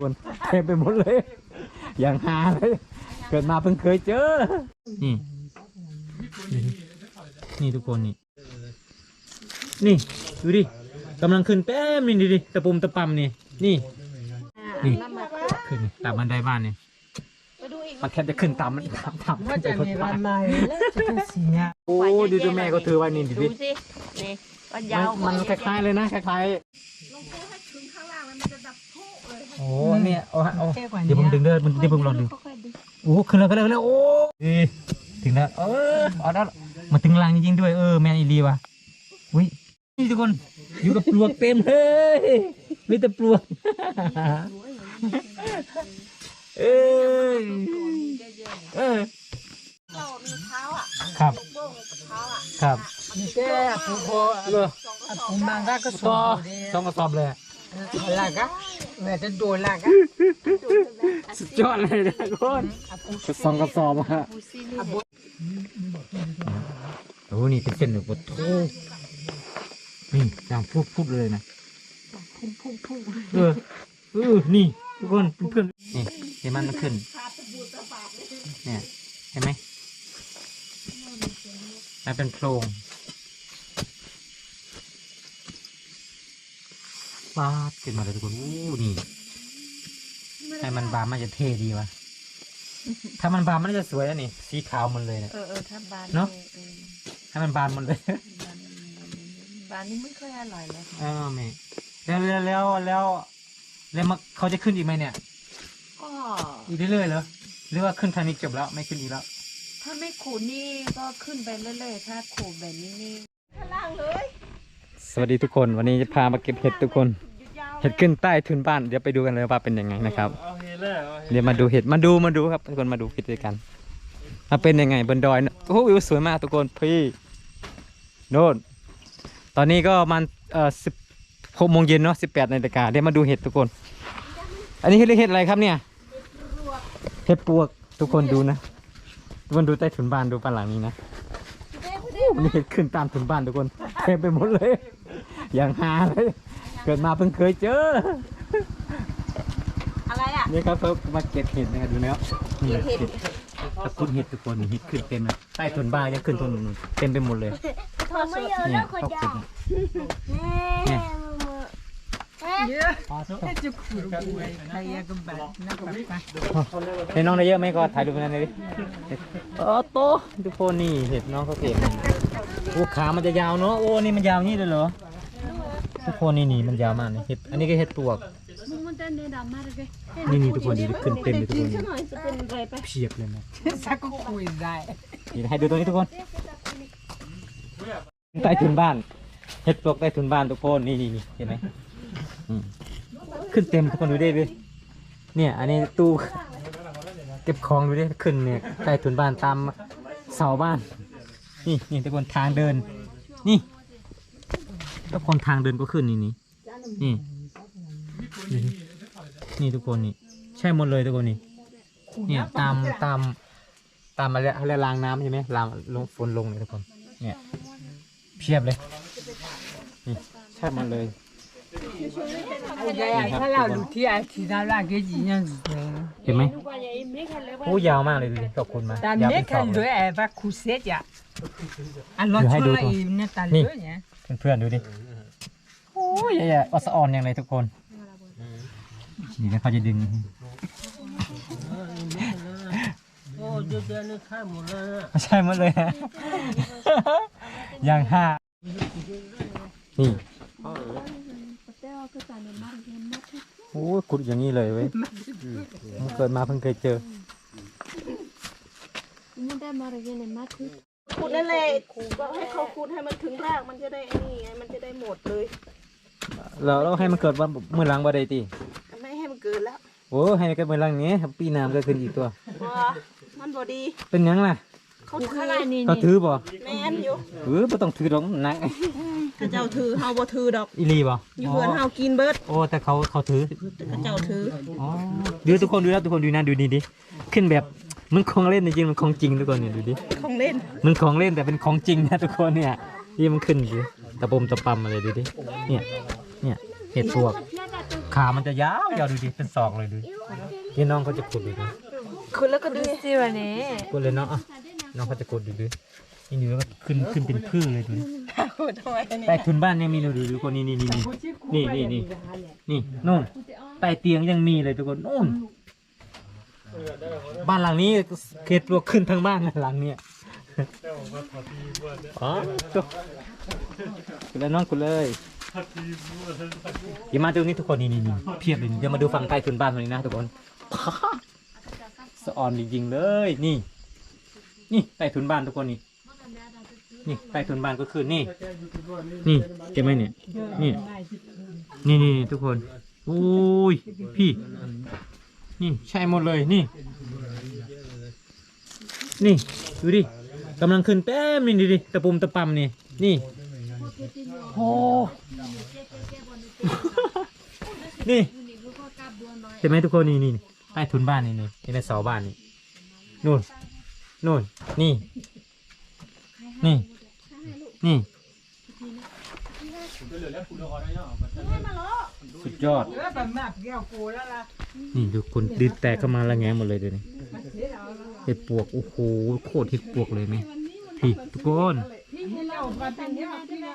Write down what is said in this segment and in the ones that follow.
คนเต็มไปหมดเลย อย่างหาเลย เกิดมาเพิ่งเคยเจอ นี่ นี่ทุกคนนี่ นี่ดูดิกำลังขึ้นเต็มนี่ดิดิตะปุ่มตะปำนี่ นี่ นี่ ขึ้นตามบันไดบ้านนี่มันแทบจะขึ้นตามมันตามตามว่าจะมีวันใหม่แล้วจะเป็นสีเนี่ยโอ้ดูดูแม่ก็ถือไว้นี่ดิดูดิสินี่ก็มัยานวมันคล้ายๆเลยนะคล้ายๆ โอ้เนี่ยเอาเอาแค่กว่าเดี๋ยวผมดึงเด้อมันเดี๋ยวผมลองดึงโอ้ขึ้นแล้วก็แล้วแล้วโอ้ยถึงแล้วเออเอาแล้วมาถึงรังจริงๆด้วยเออแมนอีลีว่ะอุ้ยนี่ทุกคนอยู่กับปลวกเต็มเลยมีแต่ปลวกเอ้ยเออเรามีเท้าอะครับโบ้งกับเท้าอะครับนี่แค่ผู้พอเออผู้มังก็ก็สต่อองสองกระสอบเลย ลากะแม่จะโดนลากะสุดยอดเลยนะทุกคนสองกระสอบอะบูซี่นี่โอ้นี่เป็นเส้นแบบโอ้โหนี่จางพูดพูดเลยนะพุ่งพุ่งพุ่งเออเออนี่ทุกคนเพื่อนๆนี่เห็นมันมันขึ้นเนี่ยเห็นไหมมันเป็นโพรง ปาดขึ้นมาเลยทุกคนอู้นี่ให้มันบานมันจะเท่ดีวะถ้ามันบานมันจะสวยนะนี่ สีขาวหมันเลยเนี่ย เออเออถ้าบานเนอะ ออให้มันบานหมันเลยบานนี่ไม่ค่อยอร่อยเลยเออแม่แล้วแล้วแล้วแล้วแล้วมาเขาจะขึ้นอีกไหมเนี่ย ก็อีกเรื่อยๆเหรอหรือว่าขึ้นทางนี้จบแล้วไม่ขึ้นอีกแล้ว ถ้าไม่ขูดนี่ก็ขึ้นไปเรื่อยๆถ้าขูดแบบนี้นี่ข้างล่างเลยสวัสดีทุกคนวันนี้จะพามาเก็บเห็ดทุกคนเห็ดขึ้นใต้ทุนบ้านเดี๋ยวไปดูกันเลยว่าเป็นยังไงนะครับเดี๋ยวมาดูเห็ดมาดูมาดูครับทุกคนมาดูเห็ดด้วยกันมาเป็นยังไงบนดอยนะโอ้โหวิวสวยมากทุกคนพี่โน่นตอนนี้ก็มันเอ่อสิบหกโมงเย็นเนาะสิบแปดนาฬิกาเดี๋ยวมาดูเห็ดทุกคน อันนี้เห็ดเห็ดอะไรครับเนี่ยเห็ดปวกทุกคนดูนะทุกคนดูใต้ถุนบ้านดูบ้านหลังนี้นะนี่เห็ดขึ้นตามถุนบ้านทุกคนเต็มไปหมดเลย อย่างหาเลย เกิดมาเพิ่งเคยเจอ อะไรอะนี่ครับเขามาเก็บเห็ดนะครับดูนะครับนี่เห็ดตะกรุดเห็ดทุกคนนี่เห็ดขึ้นเต็มเลยใต้ต้นบ้านยังขึ้นต้นนู้นเต็มไปหมดเลยเนี่ยเขาเก็บเนี่ยเยอะจะขูดใครก็แบบนักแบบไปเห็นน้องได้เยอะไหมก็ถ่ายรูปไปนั่นเลยดิโอ้โตทุกคนนี่เห็ดน้องเขาเก็บโอ้ขามันจะยาวเนาะโอ้นี่มันยาวนี่เลยเหรอ ทุกคนนี่นี่มันยาวมากนี่เห็ด อันนี้ก็เห็ดปวก นี่นี่ทุกคนนี่ขึ้นเต็มเลยทุกคนนี่เพียบเลยนะสักก็คุยได้นี่ให้ดูตรงนี้ทุกคนใต้ถุนบ้าน เห็ดปลวกใต้ถุนบ้านทุกคนนี่นี่นี่เห็นไหมอืมขึ้นเต็มทุกคนดูดิดิเนี่ย อันนี้ตู้เก็บของดูดิขึ้นเนี่ยใต้ถุนบ้านตามเสาบ้าน นี่นี่ทุกคนทางเดิน นี่ ทุกคนทางเดินก็ขึ้นนี่นี่นี่นี่นี่ทุกคนนี่ใช่หมดเลยทุกคนนี่เนี่ยตามตามตามมาแล้วเขาเรียกรางน้ำใช่ไหมรางลงฝนลงเลยทุกคน เนี่ยเพียบเลยนี่ใช่หมาเลยยายถ้าเราดูที่ไอ้ที่เราลากก็จีนั่งสิเห็นไหม โอ้ยาวมากเลยดูดิขอบคุณมากแต่ยาวไม่เป็นเคเสายเลเลยยไอ้บ้าคุเสียจ้ะอันรถชนเลยเนี่ยตาเลยเนี่ยเพื่อนๆดูดิโอ้ยใหญ่ๆอสออนอย่างไรทุกคนนี่นะเขาจะดึง โอ้เยอะแยะนี่ข้ามหมดเลยอะไม่ใช่หมดเลยฮะ อย่างห้านี่โอ้ยขุดอย่างนี้เลยเว้ยมันเกิดมาเพิ่งเคยเจอ ขูดนั่นแหละก็ให้เขาขูดให้มันถึงรากมันจะได้ไอ้นี่ไงมันจะได้หมดเลยแล้วเราให้มันเกิดว่าเมื่อหลังบ่ได้ตีไม่ให้มันเกิดแล้วโอ้ให้มันเกิดเมื่อหลังนี้ปีหน้ามันก็ขึ้นอีกตัวเพราะมันบ่ดี เป็นหยังล่ะเขาถือเขาถือบ่แม่นอยู่เออบ่ต้องถือหรอกหนักถ้าเจ้าถือเฮาบ่ถือดอกอีหลีบ่อยู่เพื่อนเฮากินเบิดโอ้แต่เขาเขาถือถ้าเจ้าถืออ๋อดูทุกคนดูนะทุกคนดูนะดูนี่ดิขึ้นแบบ มันของเล่นจริงๆมันของจริงทุกคนเนี่ยดูดิ ของเล่น มันของเล่นแต่เป็นของจริงนะทุกคนเนี่ยนี่มันขึ้นดิตะปมตะปำอะไรดูดิ เนี่ย เนี่ยเห็ดปวก ขามันจะยาวยาวดูดิ เป็นศอกเลยดูนี่น้องเขาจะขุดดูดิคุณแล้วก็ดูสิวันนี้ขุดเลยเนาะอะน้องเขาจะขุดดูดินี่ดูแล้วก็ขึ้นขึ้นเป็นพืชเลยดูดิขุดทำไมเนี่ยใต้ทุนบ้านยังมีเลยดูดูคนนี่นี่นี่นี่นี่นี่นี่นี่นู่นใต้เตียงยังมีเลยทุกคนนู่น บ้านหลังนี้เขตปลวกขึ้นทั้งบ้านหลังเนี้ยอ๋อตัวคุณแล้วน้องคุณเลยอย่ามาตรงนี้ทุกคนนี่นี่นี่เพียบเลยนี่เดี๋ยวมาดูฝั่งใต้ทุนบ้านตรงนี้นะทุกคนสะออนจริงๆเลยนี่ นี่ใต้ทุนบ้านทุกคนนี่นี่ใต้ทุนบ้านก็คือนี่ นี่เก็บไหมเนี่ยนี่นี่นี่ทุกคนโอ้ยพี่ นี่ใช่หมดเลยนี่ นี่ดูดิกำลังขึ้นเต็มนี่ดิดิตะปุ่มตะปำนี่นี่โอ้นี่เห็นไหมทุกคนนี่นี่ใต้ทุนบ้านนี่นี่นี่ในเสาบ้านนี่นู่นนู่นนี่ นี่นี่สุดยอด เออแบบแมปเกี่ยวกูแล้วล่ะนี่ดูคนดินแตกเข้ามาแล้วแงะหมดเลยเดี๋ยวนี้เห็ดปวกโอ้โหโคตรเห็ดปวกเลยไหมพี่ทุกคนเจ้าก็เป็นเนี้ยพี่นะ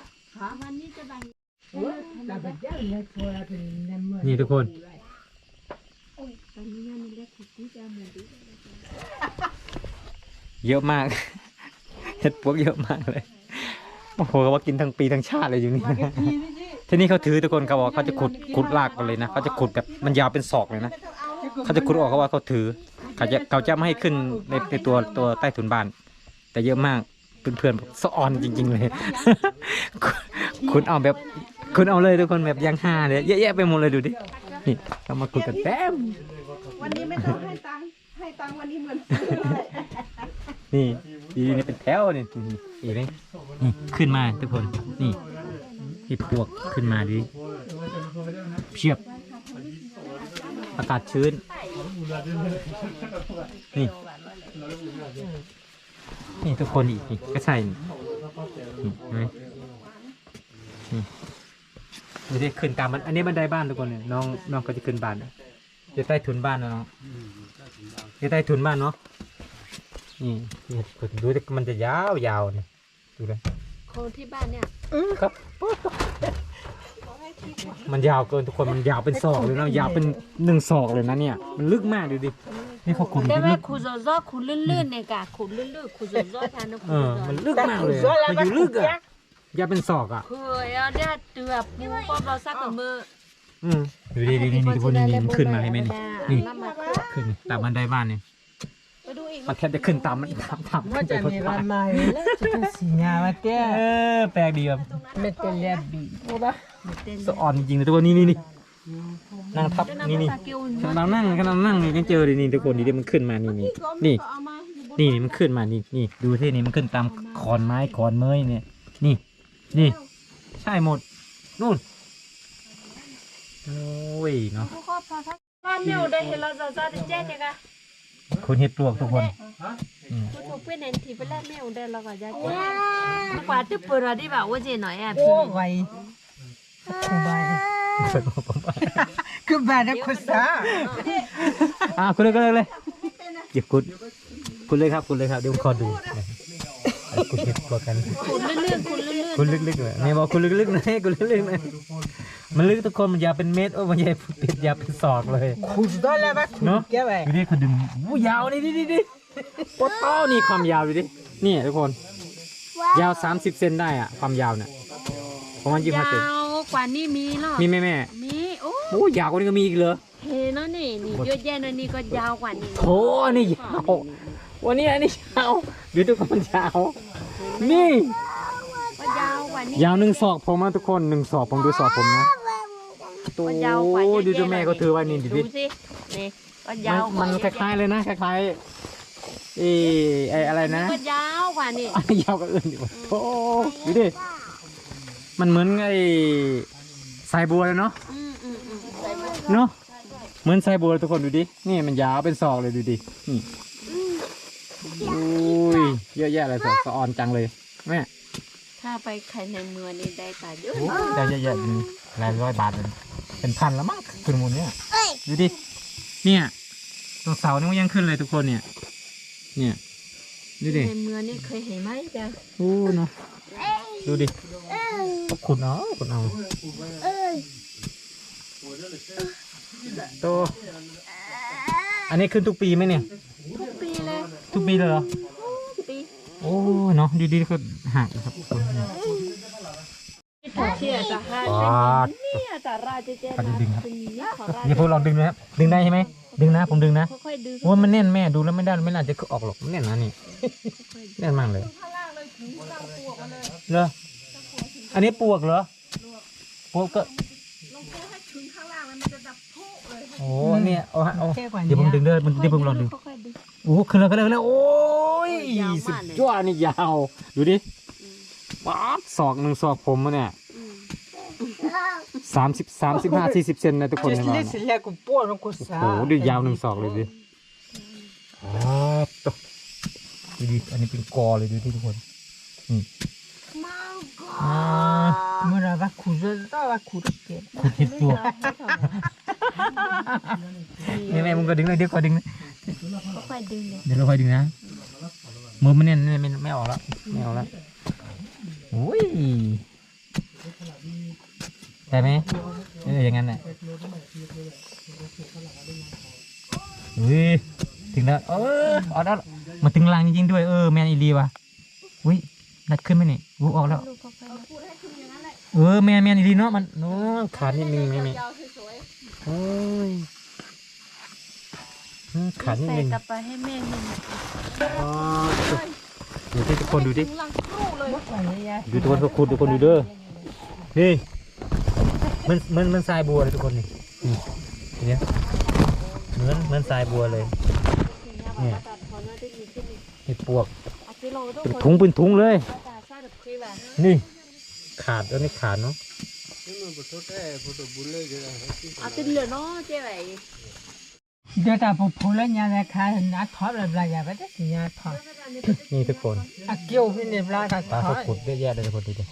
แต่เป็นเจ้าเนี่ยตัวเป็นเนี่ยเมื่อนี่ทุกคนเยอะมากเห็ดปวกเยอะมากเลยโอ้โหเขาว่ากินทั้งปีทั้งชาติเลยอยู่นี่ ที่นี่เขาถือทุกคนเขาบอกเขาจะขุดขุดรากกันเลยนะเขาจะขุดแบบมันยาวเป็นศอกเลยนะเขาจะขุดออกเขาว่าเขาถือเขาจะเขาจะไม่ให้ขึ้นในในตัวตัวใต้ถุนบ้าน แต่เยอะมากเพื่อนๆบอกสะออนจริง ๆ เลย คุณเอาแบบคุณเอาเลยทุกคนแบบยังห้าเลยเยอะแยะไปหมดเลยดูดินี่เขามาขุดกันเต็มวันนี้ไม่ต้องให้ตังค์ให้ตังค์วันนี้เหมือนนี่ดีนี่เป็นแถวนี่นี่อีกไหมนี่ขึ้นมาทุกคนนี่ นี่ปวกขึ้นมาดิเพียบ อากาศชื้น นี่ นี่ทุกคนอีกนี่ก็ใช่นี่นี่นไหมนี่ดูที่ขึ้นตามมัน อันนี้บันไดบ้านทุกคนเนี่ยน้องน้องก็จะขึ้นบ้านจะใต้ทุนบ้านนะน้องจะใต้ทุนบ้านเนาะนี่ดูดิมันจะยาวยาวๆนี่ยดูเลย คนที่บ้านเนี่ยครับ มันยาวเกินทุกคนมันยาวเป็นศอกเลยนะยาวเป็นหนึ่งศอกเลยนะเนี่ย มันลึกมากดูดินี่พอคุณได้ไหมลึกขูดซอๆขูดลื่นๆเนี่ยกะขูดลื่นๆขูดซอๆทานนะขูเอดอซอมันลึกมากเลยมันอยู่ลึกอะยาวเป็นศอกอะเคยเอาได้เตือปูป้อมเราซักกับมืออืมดูดิดินี่ทุกคนนี่มันขึ้นมาให้ไหมนี่นี่น้ำมันขึ้นตามบันไดบ้านนี่ไปดูอีก มันแทบจะขึ้นตามมันตามตามว่าจะมีวันใหม่แล้วจะเป็นสีงามมาเตี้ยเออแปลกดีแบบเม็ดเลียบีโอ้ปะเต้นสะอ่อนจริงๆเลยทุกคนนี่นี่นี่นั่งทับนี่นี่ตาเกียวขณะนั่งขณะนั่งนี่ยังเจอเลยนี่ทุกคนนี่ดิมันขึ้นมานี่นี่นี่นี่นี่มันขึ้นมานี่นี่ดูที่นี่มันขึ้นตามขอนไม้ขอนเมยเนี่ยนี่นี่ ใช่หมดนู่นโอ้ยเนาะ คุณเห็ดปลวกทุกคนอืมผู้ถูกเป็นเห็นทีไปแล้วไม่เอาได้เราก็จะแจ้งกว่าที่เปิดเราได้แบบว่าเจหน่อยอะโอ้ไวคือบ้านคือบ้านนะคุณสาอะคุณเลยก็เลยเลยหยิบคุณคุณเลยครับคุณเลยครับเดี๋ยวผมขอดูคุณเห็ดปลวกกันขูดลื่นๆขูดลื่นคุณลึกๆเลยนี่บอกคุณลึกๆหนะคุณลึกๆหนะ มันลึกทุกคนมันยาวเป็นเมตรโอ้มันใหญ่เป็นยาวเป็นศอกเลย ขุดได้แล้วปะขุดเนาะแก้ไปดูดิเขาดึงวู้ยาวนี่ดิดิดิปดเต้านี่ความยาวดูดินี่ทุกคน ยาว 30 เซนได้อะความยาวเนี่ยประมาณๆยี่สิบยาเซนวกว่านี้มีเนาะมีแม่แม่มีโอ้โอ้ยาวกว่านี้ก็มีอีกเหรอเห็นเนาะนี่นี่เยอะแยะเลยนี่ก็ยาวกว่านี้โถอันนี้ยาววันนี้อันนี้ยาวดูทุกคนมันยาวนี่ ก็ยาวกว่านี้ยาวหนึ่งศอกผมนะทุกคนหนึ่งศอกผมดูศอกผมนะ โตก็ยาวกว่าเยอะดูแยะตัวแม่ก็ถือไว้นี่ดูดูดิสินี่ก็มัยานวกมัว่านเยอะคล้ายๆเลยนะคล้ายๆเออไออะไรนะก็ยาวกว่านี่อันนี้ยาวกว่าอื่นอยู่โอ้ดูดิมันเหมือนไอ้สายบัวเลยเนาะอืมอืมอืมใส่มาเนาะเหมือนสายบัวเลยทุกคนดูดินี่มันยาวเป็นศอกเลยดูดินี่อุ้ยเยอะแยะเลยสอกสะออนจังเลยแม่ถ้าไปขายในเมืองนี่ได้ตาเยอะโอ้ยได้เยอะแยะจริงหลายร้อยบาทเลยอ เป็นพันแล้วมั้งขึ้นหมดเนี่ยดูดิเนี่ยตรงเสานี่มันยังขึ้นเลยทุกคนเนี่ย เนี่ยดูดิในเมืองนี่เคยเห็นไหมจ๊ะโอ้เนาะดูดิขุดเนาะขุดเอาโตอันนี้ขึ้นทุกปีไหมเนี่ย ทุกปีเลย ทุกปีเลยเหรอ ทุกปี โอ้เนาะดีๆก็หักนะครับ เที่ยจะห้าว้าดเนี่ยจะราชเจปฏิดึงครับเป็นนี่ของราชเดี๋ยวพวกลองดึงนะครับ ดึงได้ใช่ไหม ดึงนะ ผมดึงนะค่อยๆดึงโอ้ยมันแน่นแม่ ดูแล้วไม่ได้ไม่น่าจะออกหรอก มันแน่นนะนี่ แน่นมากเลยเหรอ อันนี้ปวกเหรอ ปวกก็ โอ้เนี่ยเอาฮะเอาเดี๋ยวผมดึงเด้อมันเดี๋ยวผมลองดึง ค่อยๆดึง โอ้ขึ้นแล้วก็ได้แล้วโอ้ยยาวสุมาดกเลยยอดนี่ยาว ดูดิป๊าดศอกหนึ่งศอกผมอะเนี่ยอืม สามสิบสามสิบห้าสี่สิบเซนนะทุกคน Just เห็นไหม laisse là qu'on pour donc โอ้โหดูยาวหนึ่งศอกเลยดิอ๋อตกดูดิอันนี้เป็นกอเลยดูดิทุกคนนี่อ่า Voilà, va courir, ça va courir. ขุดเห็ดปวกนี่แม่มึงก็ดึงเลยเดี๋ยวก็ดึงนะค่อยๆดึงเนี่ยเดี๋ยวเราค่อยดึงนะมือมันเนี่ยไม่ไม่ออกแล้วไม่ออกแล้วโอ้ย ได้ไหมเอออย่างนั้นแหละเฮ้ยถึงแล้วเออออกแล้วมาถึงรางจริงๆด้วยเออแมนอีรีว่ะอุ้ยนัดขึ้นไหมนี่อู้ออกแล้วลูกค่อยๆเออแมนแมนอีรีเนาะมันเนาะขาดนิดนึงแม่แม่โอ้ยอืมขาดนิดใส่นึงกลับไปให้แม่หนึ่งอ๋อดูที่ทุกคนดูดิลังครูเลยดูทุกคนทุกคนทุกคนดูเด้อนี่ มันมันมันทรายบัวเลยทุกคนนี่นี่เห็นไหมเหมือนเหมือนทรายบัวเลยเนี่ยเห็ดปวกเป็นถุงเป็นถุงเลย นี่ขาดแล้วนี่ขาดเนาะ à tin lửa nó chơi vậy Giờ ta phụ phụ lên nhà này khai nhà thoát là là nhà vậy đấy nhà thoát. นี่ทุกคน À kêu cái này là ta ปลาเขา thoát. ขุดเยอะแยะเลยทุกคนดูดิ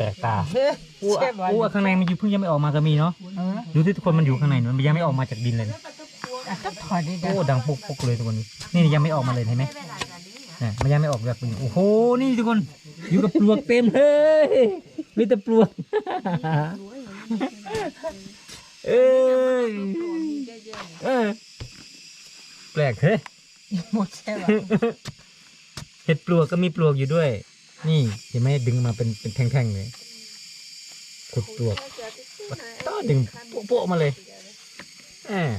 แปลกตา Thế, อ้ว xem อ้ว vào. ข้างในมันอยู่เพิ่งยังไม่ออกมาก็มีเนาะ Ừ, ดูที่ทุกคนมันอยู่ข้างในเนอะมันยังไม่ออกมาจากดินเลย à tất thoát đi โอ้ đây. ดังปุ๊กปุ๊กเลยทุกคนนี่นี่ยังไม่ออกมาเลยเห็นไหมเนี่ยมันยังไม่ออกจากดินโอ้โหนี่ทุกคนอยู่กับปลวกเต็มเลยมีแต่ปลวกเอ้ยเออแปลกเฮ้ย Một xe vào. เห็ดปลวกก็มีปลวกอยู่ด้วย นี่เห็นไหมดึงมาเป็นเป็นแท่งๆเลยขุดปลวกต้อดึงโป๊ะๆมาเลยแหม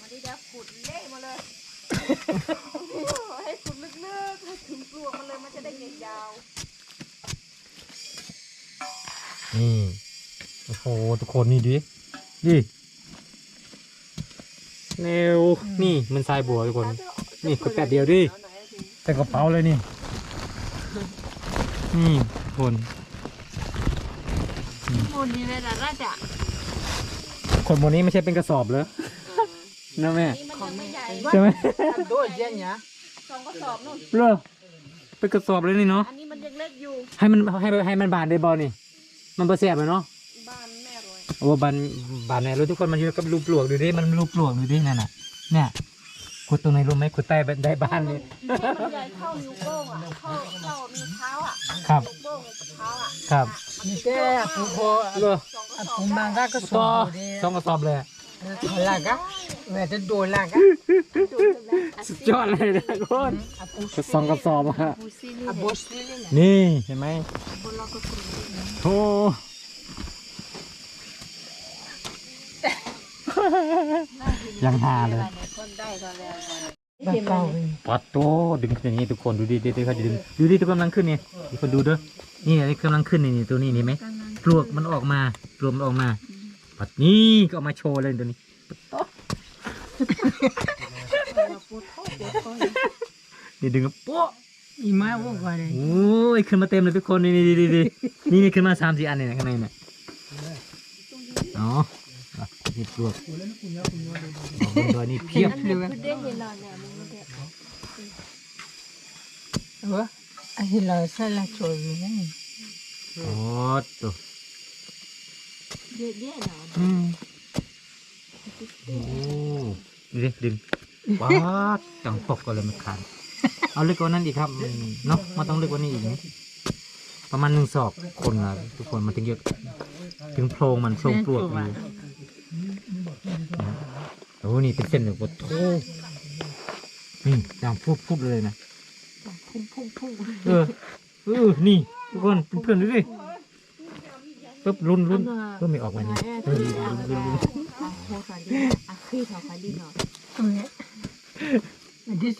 มาดิจ้าขุดเละมาเลยให้ขุดลึกๆให้ถึงปลวกมันเลยมันจะได้ยาวนี่โอ้โหทุกคนนี่ดิดิแนวนี่มันทรายบัวทุกคน นี่ขุดแป๊บเดียวดิแต่กระเป๋าเลยนี่ นี่ทุกคนๆคนนี้เวลาราชคนบนนี้ไม่ใช่เป็นกระสอบเลยนะแม่นี่มันยังไม่ใหญ่ใช่ไหม Đôi dân nhá. สองกระสอบนู่นเหรอเป็นกระสอบเลยนี่เนาะอันนี้มันยังเล็กอยู่ให้มันให้ให้มันบานได้บอนี่ มันประเสียบเลยเนาะบ้านแม่รวยโอ้บานบานไหนรู้ทุกคนมันอยู่กับรูปลวกดูดิมันรูปลวกดูดินั่นน่ะเนี่ย ขุดตรงไหนรู้ไหมขุดใต้ได้บ้านนี่มันใหญ่เท่านิ้วโป้งอะเท่าเท่านิ้วเท้าอะครับนิ้วโป้งกับเท้าอะครับ Thế à phụ phụ เหรอ à phụ mang ra cái ต่อ sổ đi. สองกระสอบเลยอะ Là gá. Mẹ tôi đuổi là gá. สุดยอดเลยนะทุกคน À phụ สองกระสอบอะบูซี่นี่ à bố xí lên này. นี่เห็นไหมบนเราก็ขุดโอ้ ยังหาเลยคนได้ก็แล้ว Bà cao đi. ปัดโตดึงขึ้นอย่างนี้ทุกคนดูดิดิดิเขาจะดึงดูดิตัวกำลังขึ้นนี่ทุกคนดูเด้อนี่อันนี้กำลังขึ้นนี่นี่ตัวนี้นี่ไหมปลวกมันออกมาปลวกมันออกมาปัดนี่ก็เอามาโชว์เลยตัวนี้ปัดโต๊ะนี่ดึงแล้วโป๊ะ Il m'a vu quoi đây. โอ้ยขึ้นมาเต็มเลยทุกคนนี่นี่นี่นี่นี่นี่นี่ขึ้นมาสามสี่อันเนี่ยข้างในเนี่ยอ๋อ อะนี่ปลวกอ๋อบนดอยนี่เพียบคือได้เห็นเราเนี่ยมันไม่ได้ Ủa? À thì là sao là trội rồi đấy. โอ้ตัวเยอะแยะเนาะอืมโอ้ดูดิดึงว้าดจังปกก็เลยมันขาดเอาลึกกว่านั้นอีกครับอืมเนาะมันต้องลึกกว่านี้อีกนะประมาณหนึ่งศอกคนละทุกคนมันถึงเยอะถึงโพรงมันโพรงปลวกอยู่ โอ้นี่เป็นเส้นเลยโอ้โหนี่ดังพุบพุบเลยนะพุ่งพุ่งพุ่งเออเออนี่ทุกคนเพื่อนๆดูดิปึ๊บรุนรุนเพื่อไม่ออกมานี่เออรุนรุนรุนรุนอะโหสาลีอะขี้เขาสาลีเนาะ Dit is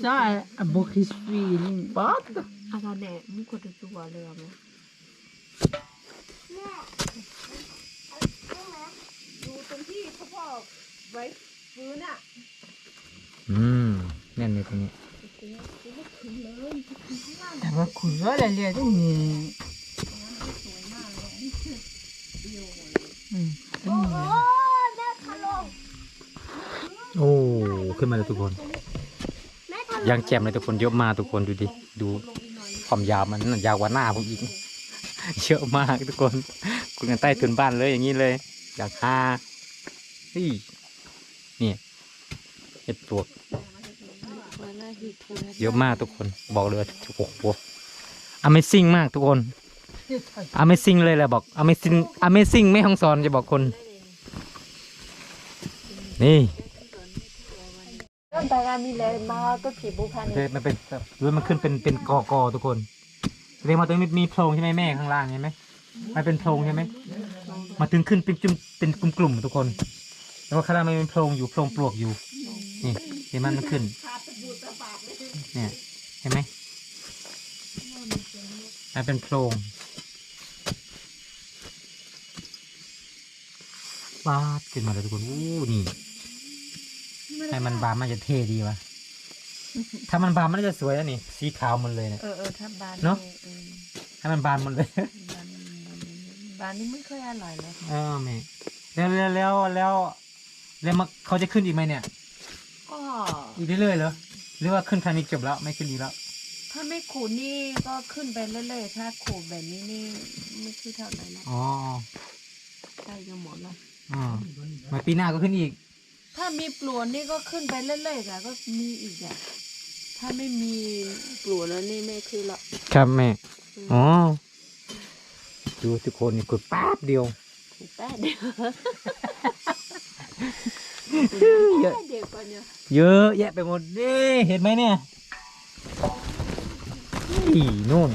een bochtjes feeling. Wat? อาการเนี่ยมุกกระตุกตัวเลยอะแม่อืมแน่นเลยตรงนี้ Dat was cool, hoor. Dat leert ook niet. Hmm. โอ้ขึ้นมาเลยทุกคนยางแจ่มเลยทุกคนเยอะมากทุกคนดูดิดูความยาวมันน่ะยาวกว่าหน้าผมอีกเยอะมากทุกคนคุณกันใต้ถุนบ้านเลยอย่างนี้เลย อยากหา เฮ้ยนี่เห็ดปลวกเยอะมากทุกคนบอกเลยว่าโอ้โห Amazing มากทุกคน Amazing เลยแหละบอก Amazing Amazing ไม่ห้องสอนจะบอกคน นี่เริ่มแต่การมีเลยมาก็ผีบุพันเดี๋ยวมันเป็นหรือมันขึ้นเป็นเป็นกอกอทุกคนเรียกมาตรงนี้มีโพรงใช่ไหมแม่ข้างล่างใช่ไหมมันเป็นโพรงใช่ไหมมาถึงขึ้นเป็นจุ่มเป็นกลุ่มๆทุกคน แล้วก็ข้างล่างมันเป็นโพรงอยู่โพรงปลวกอยู่ นี่เห็นมันมันขึ้น เนี่ยเห็นไหมมันเป็นโพรงปาดขึ้นมาเลยทุกคนอู้นี่ให้มันบานมันจะเท่ดีวะถ้ามันบานมันน่าจะสวยแล้วนี่ สีขาวหมันเลยเนี่ยเออเออถ้าบานเนอะออให้มันบานหมันเลยบานบานนี่ไม่ค่อยอร่อยเลยเออแม่แล้วแล้วแล้ว แล้วแล้วมาเขาจะขึ้นอีกไหมเนี่ย ก็อีกเรื่อยๆเหรอหรือว่าขึ้นครั้งนี้จบแล้วไม่ขึ้นอีกแล้วถ้าไม่ขูดนี่ก็ขึ้นไปเรื่อยๆถ้าขูดแบบนี้นี่ไม่คือเท่าไหร่นะอ๋อใกล้จะหมดแล้วอ๋อมาปีหน้าก็ขึ้นอีก ถ้ามีปลวนนี่ก็ขึ้นไปเรื่อยๆค่ะก็มีอีกอะถ้าไม่มีปลวนแล้วนี่ไม่คือละครับแม่อ๋อดูทุกคนนี่กดแป๊บเดียวแป๊บเดียว เยอะแป๊บเยอะแยะไปหมดนี่เห็นไหมเนี่ยนี่นู่น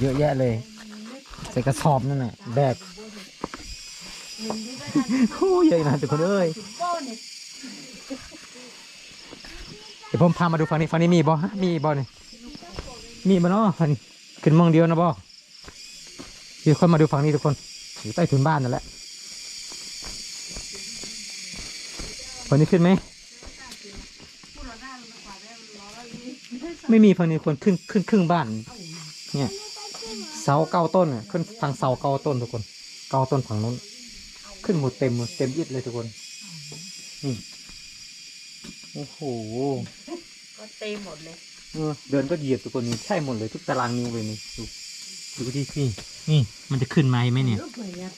เยอะแยะเลย ใส่กระสอบนั่นน่ะแบกโอ้เยอะนะทุกคนเอ้ยเดี๋ยวผมพามาดูฝั่งนี้ฝั่งนี้มีบ่ฮะมีบ่เนี่ยมีบ่เนาะฝั่งนี้ขึ้นมองเดียวนะบ่เดี๋ยวคนมาดูฝั่งนี้ทุกคนอยู่ใต้ถุนบ้านนั่นแหละ ฝั่งนี้ขึ้นไหม ไม่มีฝั่งนี้คนขึ้นขึ้นครึ่งบ้าน เนี่ย เสาเก้าต้นน่ะขึ้นทางเสาเก้าต้นทุกคน เก้าต้นฝั่งนู้น ขึ้นหมดเต็มหมดเต็มยิดเลยทุกคน นี่ โอ้โห ก็เต็มหมดเลยเออเดินก็เหยียบทุกคนนี่ใช่หมดเลยทุกตารางนิ้วเลยนี่ดูดูดินี่ นี่มันจะขึ้นมาไหมเนี่ย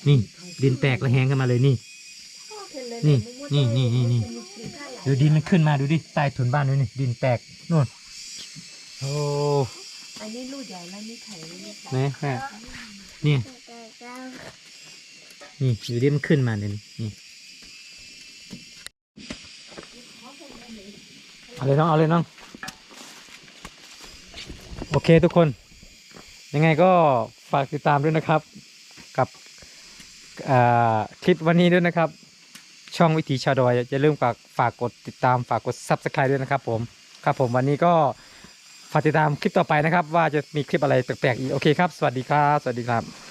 นี่ดินแตกระแหงกันมาเลยนี่ นี่นี่นี่นี่นี่ดูดินมันขึ้นมาดูดิใต้ถุนบ้านด้วยนี่ดินแตกนู่นโอ้อันนี้ลูกใหญ่แล้วนี่ไข่แล้วนี่ไหนแม่นี่นี่อยู่ดิมันขึ้นมาเลยนี่นี่เอาเลยน้องเอาเลยน้องโอเคทุกคน ยังไงก็ฝากติดตามด้วยนะครับ กับอ่าคลิปวันนี้ด้วยนะครับ ช่องวิถีชาวดอยอย่าลืมฝากฝากกดติดตามฝากกด subscribe ด้วยนะครับผมครับผมวันนี้ก็ฝากติดตามคลิปต่อไปนะครับ ว่าจะมีคลิปอะไรแปลกๆอีกโอเคครับ สวัสดีครับ สวัสดีครับ